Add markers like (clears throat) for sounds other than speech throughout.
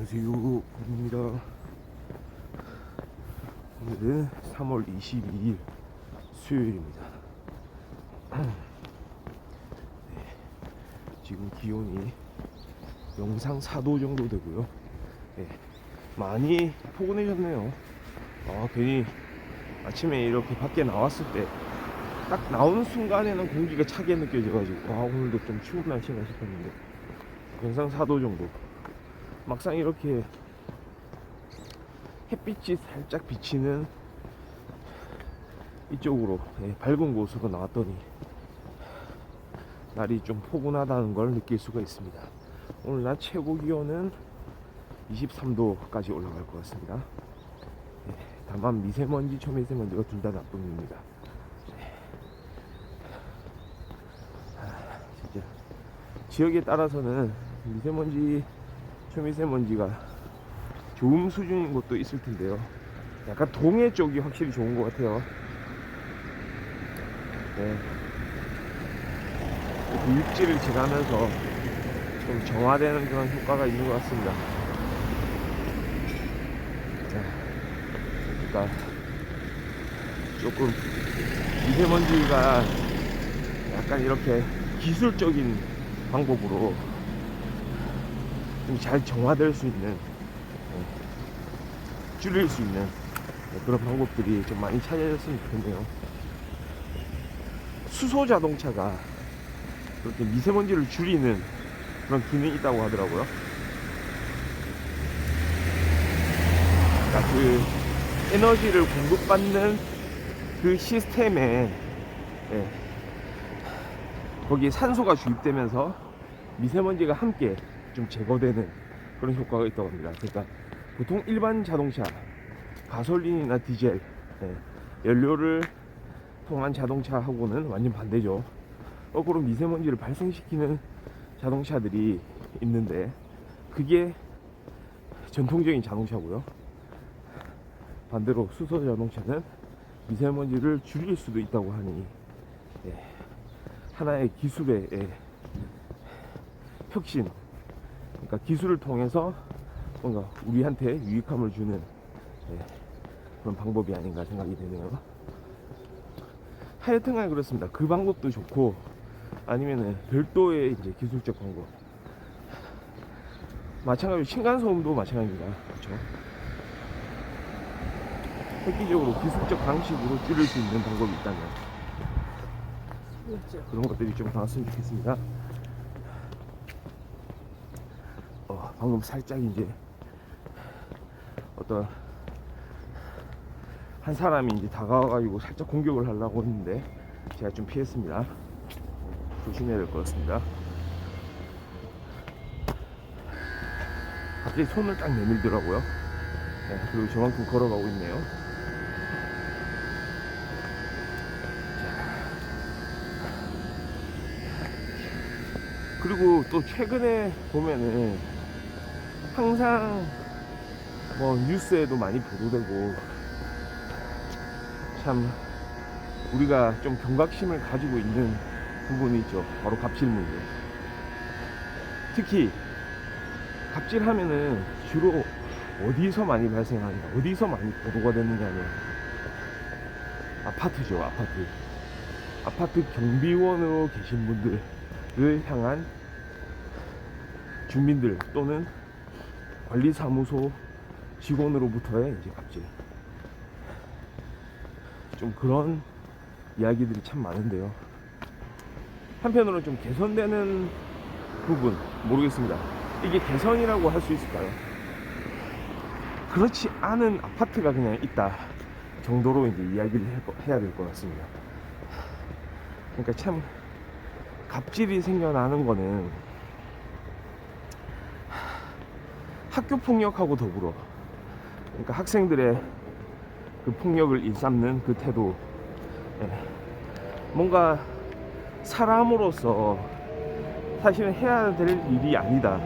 안녕하세요. 입니다. 오늘은 3월 22일 수요일입니다. (clears throat) 네, 지금 기온이 영상 4도 정도 되고요. 네, 많이 포근해졌네요. 아, 괜히 아침에 이렇게 밖에 나왔을 때 딱 나오는 순간에는 공기가 차게 느껴져가지고 아 오늘도 좀 추운 날씨가 싶었는데 영상 4도 정도 막상 이렇게 햇빛이 살짝 비치는 이쪽으로 예, 밝은 곳으로 나왔더니 날이 좀 포근하다는 걸 느낄 수가 있습니다. 오늘 낮 최고 기온은 23도까지 올라갈 것 같습니다. 예, 다만 미세먼지, 초미세먼지가 둘 다 나쁨입니다. 예. 아, 진짜 지역에 따라서는 미세먼지, 초미세먼지가 좋은 수준인 곳도 있을 텐데요. 약간 동해 쪽이 확실히 좋은 것 같아요. 네. 그 육지를 지나면서 좀 정화되는 그런 효과가 있는 것 같습니다. 자, 그러니까 조금 미세먼지가 약간 이렇게 기술적인 방법으로 좀 잘 정화될 수 있는 네, 줄일 수 있는 네, 그런 방법들이 좀 많이 찾아졌으면 좋겠네요. 수소 자동차가 그렇게 미세먼지를 줄이는 그런 기능이 있다고 하더라고요. 그러니까 그 에너지를 공급받는 그 시스템에 예, 거기에 산소가 주입되면서 미세먼지가 함께 좀 제거되는 그런 효과가 있다고 합니다. 그러니까 보통 일반 자동차, 가솔린이나 디젤, 예, 연료를 통한 자동차하고는 완전 반대죠. 거꾸로 미세먼지를 발생시키는 자동차들이 있는데 그게 전통적인 자동차고요. 반대로 수소 자동차는 미세먼지를 줄일 수도 있다고 하니 예, 하나의 기술의 예, 혁신 그러니까 기술을 통해서 뭔가 우리한테 유익함을 주는 예, 그런 방법이 아닌가 생각이 되네요. 하여튼간 그렇습니다. 그 방법도 좋고 아니면은 별도의 이제 기술적 방법. 마찬가지로 층간 소음도 마찬가지입니다. 그렇죠? 획기적으로 기술적 방식으로 줄일 수 있는 방법이 있다면 그런 것들이 좀 나왔으면 좋겠습니다. 어, 방금 살짝 이제 어떤 한 사람이 이제 다가와가지고 살짝 공격을 하려고 했는데 제가 좀 피했습니다. 조심해야 될 것 같습니다. 갑자기 손을 딱 내밀더라고요. 네, 그리고 저만큼 걸어가고 있네요. 그리고 또 최근에 보면은 항상 뭐 뉴스에도 많이 보도되고 참 우리가 좀 경각심을 가지고 있는 부분이 있죠. 바로 갑질 문제. 특히 갑질하면은 주로 어디서 많이 발생하는가, 어디서 많이 보도가 되느냐면 아파트죠, 아파트. 아파트 경비원으로 계신 분들을 향한 주민들 또는 관리사무소 직원으로부터의 이제 갑질. 좀 그런 이야기들이 참 많은데요. 한편으로는 좀 개선되는 부분 모르겠습니다. 이게 개선이라고 할 수 있을까요? 그렇지 않은 아파트가 그냥 있다 정도로 이제 이야기를 해- 해야 될 것 같습니다. 그러니까 참 갑질이 생겨나는 거는 학교 폭력하고 더불어. 그러니까 학생들의 그 폭력을 일삼는 그 태도. 예. 뭔가 사람으로서 사실은 해야 될 일이 아니다.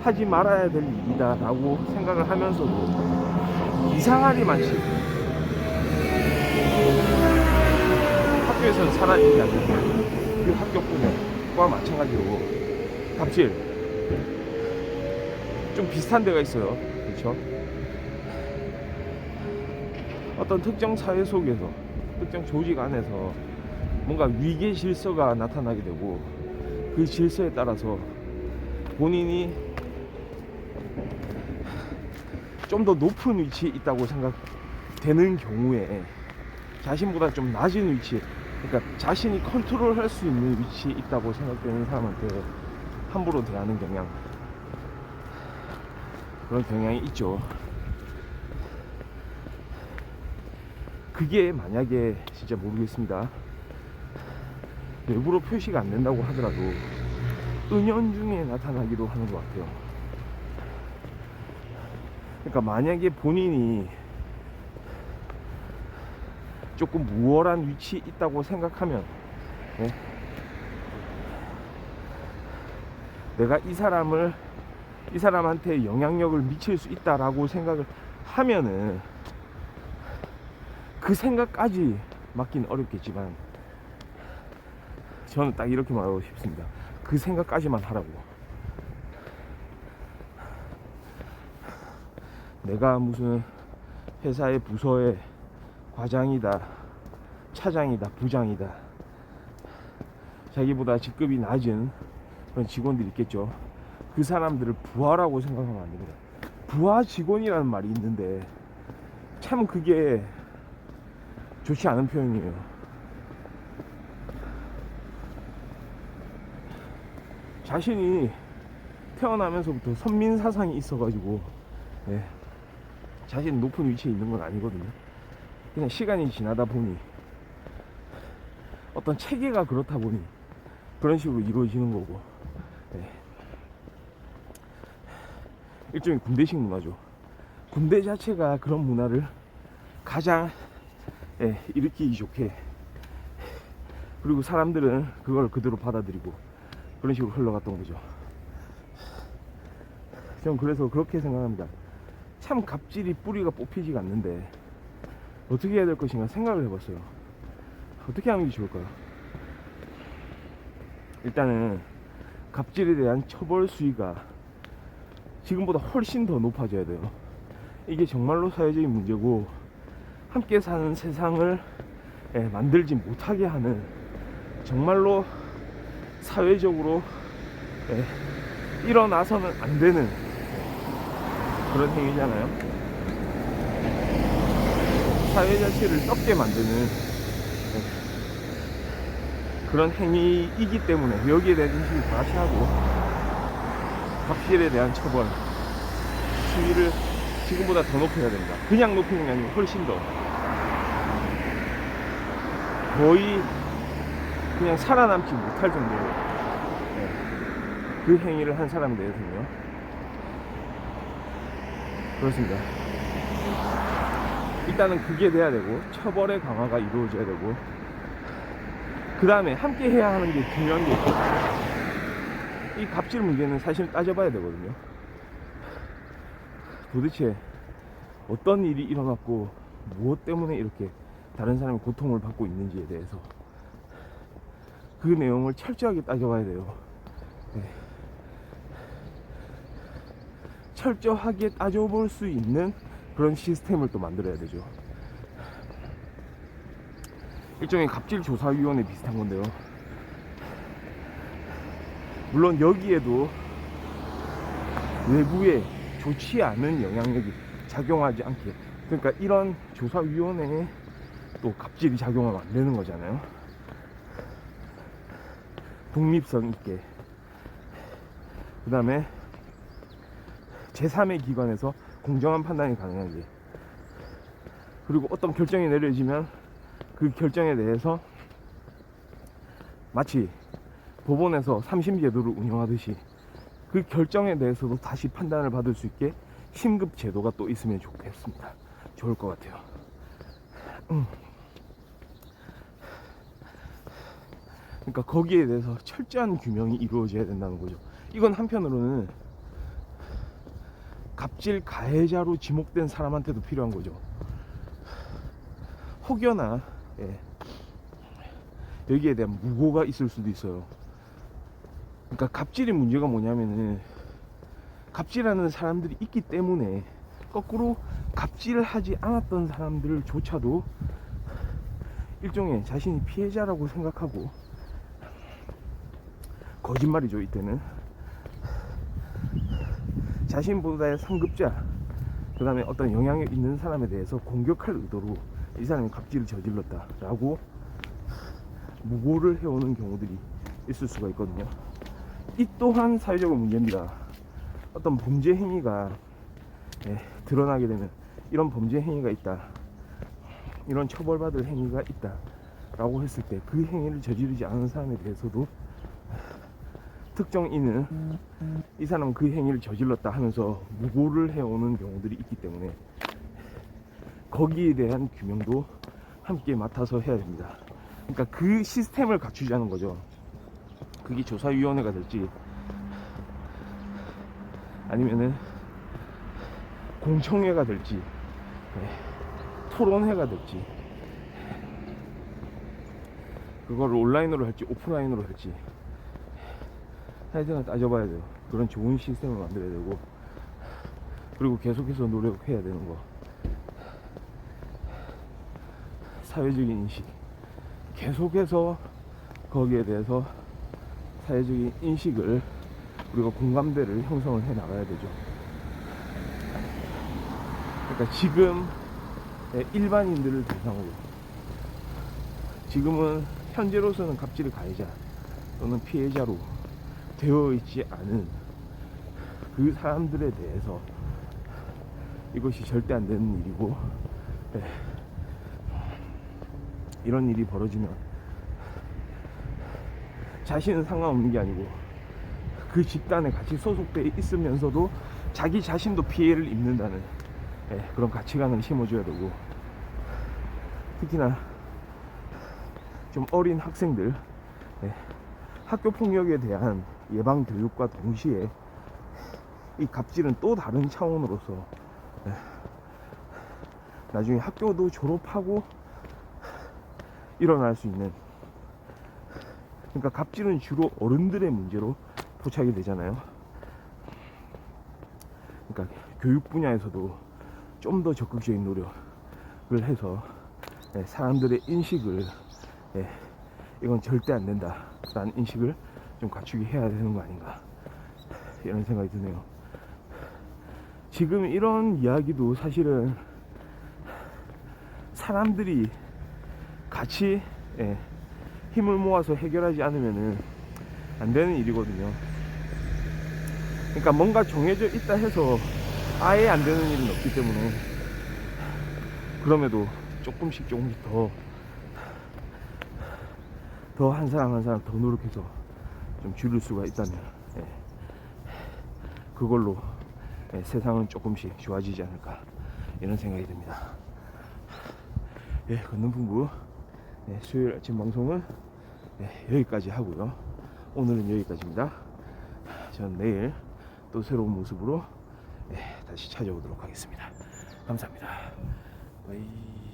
하지 말아야 될 일이다 라고 생각을 하면서도 이상하리 많지. 학교에서는 사라지지 않는 그 학교 폭력과 마찬가지로 갑질 좀 비슷한 데가 있어요. 그렇죠? 어떤 특정 사회 속에서 특정 조직 안에서 뭔가 위계 질서가 나타나게 되고 그 질서에 따라서 본인이 좀 더 높은 위치에 있다고 생각되는 경우에 자신보다 좀 낮은 위치에 그러니까 자신이 컨트롤할 수 있는 위치에 있다고 생각되는 사람한테 함부로 대하는 경향 그런 경향이 있죠. 그게 만약에 진짜 모르겠습니다. 외부로 표시가 안 된다고 하더라도 은연중에 나타나기도 하는 것 같아요. 그러니까 만약에 본인이 조금 무월한 위치에 있다고 생각하면 예? 내가 이 사람을 이 사람한테 영향력을 미칠 수 있다라고 생각을 하면은 그 생각까지 맡긴 어렵겠지만 저는 딱 이렇게 말하고 싶습니다. 그 생각까지만 하라고. 내가 무슨 회사의 부서의 과장이다, 차장이다, 부장이다. 자기보다 직급이 낮은 그런 직원들이 있겠죠. 그 사람들을 부하라고 생각하면 안 됩니다. 부하 직원이라는 말이 있는데 참 그게 좋지 않은 표현이에요. 자신이 태어나면서부터 선민 사상이 있어가지고 예, 자신 높은 위치에 있는 건 아니거든요. 그냥 시간이 지나다 보니 어떤 체계가 그렇다 보니 그런 식으로 이루어지는 거고 예. 일종의 군대식 문화죠. 군대 자체가 그런 문화를 가장 예, 일으키기 좋게 그리고 사람들은 그걸 그대로 받아들이고 그런 식으로 흘러갔던 거죠. 저는 그래서 그렇게 생각합니다. 참 갑질이 뿌리가 뽑히지가 않는데 어떻게 해야 될 것인가 생각을 해봤어요. 어떻게 하는 게 좋을까요? 일단은 갑질에 대한 처벌 수위가 지금보다 훨씬 더 높아져야 돼요. 이게 정말로 사회적인 문제고 함께 사는 세상을 예, 만들지 못하게 하는 정말로 사회적으로 예, 일어나서는 안 되는 그런 행위잖아요. 사회 자체를 썩게 만드는 예, 그런 행위이기 때문에 여기에 대한 인식을 다시 하고 갑질에 대한 처벌 수위를 지금보다 더 높여야 된다. 그냥 높이는 게 아니고 훨씬 더 거의 그냥 살아남지 못할 정도로 예, 그 행위를 한 사람에 대해서는요. 그렇습니다. 일단은 그게 돼야 되고 처벌의 강화가 이루어져야 되고 그 다음에 함께 해야 하는 게 중요한 게 있고 이 갑질 문제는 사실 따져봐야 되거든요. 도대체 어떤 일이 일어났고 무엇 때문에 이렇게 다른 사람이 고통을 받고 있는지에 대해서 그 내용을 철저하게 따져봐야 돼요. 네. 철저하게 따져볼 수 있는 그런 시스템을 또 만들어야 되죠. 일종의 갑질 조사위원회 비슷한 건데요. 물론 여기에도 외부에 좋지 않은 영향력이 작용하지 않게. 그러니까 이런 조사위원회에 또 갑질이 작용하면 안 되는 거잖아요. 독립성 있게. 그 다음에 제3의 기관에서 공정한 판단이 가능하게. 그리고 어떤 결정이 내려지면 그 결정에 대해서 마치 법원에서 삼심 제도를 운영하듯이 그 결정에 대해서도 다시 판단을 받을 수 있게 심급 제도가 또 있으면 좋겠습니다. 좋을 것 같아요. 음. 그러니까 거기에 대해서 철저한 규명이 이루어져야 된다는 거죠. 이건 한편으로는 갑질 가해자로 지목된 사람한테도 필요한 거죠. 혹여나 예, 여기에 대한 무고가 있을 수도 있어요. 그러니까 갑질의 문제가 뭐냐면은 갑질하는 사람들이 있기 때문에 거꾸로 갑질하지 않았던 사람들조차도 일종의 자신이 피해자라고 생각하고 거짓말이죠 이때는. 자신보다의 상급자 그 다음에 어떤 영향력 있는 사람에 대해서 공격할 의도로 이 사람이 갑질을 저질렀다 라고 무고를 해오는 경우들이 있을 수가 있거든요 이 또한 사회적인 문제입니다 어떤 범죄 행위가 예, 드러나게 되면 이런 범죄 행위가 있다 이런 처벌받을 행위가 있다 라고 했을 때 그 행위를 저지르지 않은 사람에 대해서도 특정인은 이 사람은 그 행위를 저질렀다 하면서 무고를 해오는 경우들이 있기 때문에 거기에 대한 규명도 함께 맡아서 해야 됩니다. 그러니까 그 시스템을 갖추자는 거죠. 그게 조사위원회가 될지 아니면은 공청회가 될지 네, 토론회가 될지 그거를 온라인으로 할지 오프라인으로 할지 하여튼 따져봐야 돼요. 그런 좋은 시스템을 만들어야 되고 그리고 계속해서 노력해야 되는 거 사회적인 인식 계속해서 거기에 대해서 사회적인 인식을 우리가 공감대를 형성을 해 나가야 되죠. 그러니까 지금 일반인들을 대상으로 지금은 현재로서는 갑질의 가해자 또는 피해자로 되어 있지 않은 그 사람들에 대해서 이것이 절대 안 되는 일이고 예, 이런 일이 벌어지면 자신은 상관없는 게 아니고 그 집단에 같이 소속돼 있으면서도 자기 자신도 피해를 입는다는 예, 그런 가치관을 심어줘야 되고 특히나 좀 어린 학생들 예, 학교 폭력에 대한 예방 교육과 동시에 이 갑질은 또 다른 차원으로서 예, 나중에 학교도 졸업하고 일어날 수 있는 그러니까 갑질은 주로 어른들의 문제로 포착이 되잖아요. 그러니까 교육 분야에서도 좀 더 적극적인 노력을 해서 예, 사람들의 인식을 예, 이건 절대 안 된다라는 인식을 좀 갖추게 해야 되는 거 아닌가 이런 생각이 드네요. 지금 이런 이야기도 사실은 사람들이 같이 예, 힘을 모아서 해결하지 않으면은 안 되는 일이거든요. 그러니까 뭔가 정해져 있다 해서 아예 안 되는 일은 없기 때문에 그럼에도 조금씩 조금씩 더 더 한 사람 한 사람 더 노력해서 좀 줄일 수가 있다면 예, 그걸로 예, 세상은 조금씩 좋아지지 않을까 이런 생각이 듭니다. 예, 걷는 풍부 예, 수요일 아침 방송은 예, 여기까지 하고요. 오늘은 여기까지입니다. 전 내일 또 새로운 모습으로 예, 다시 찾아오도록 하겠습니다. 감사합니다. 바이.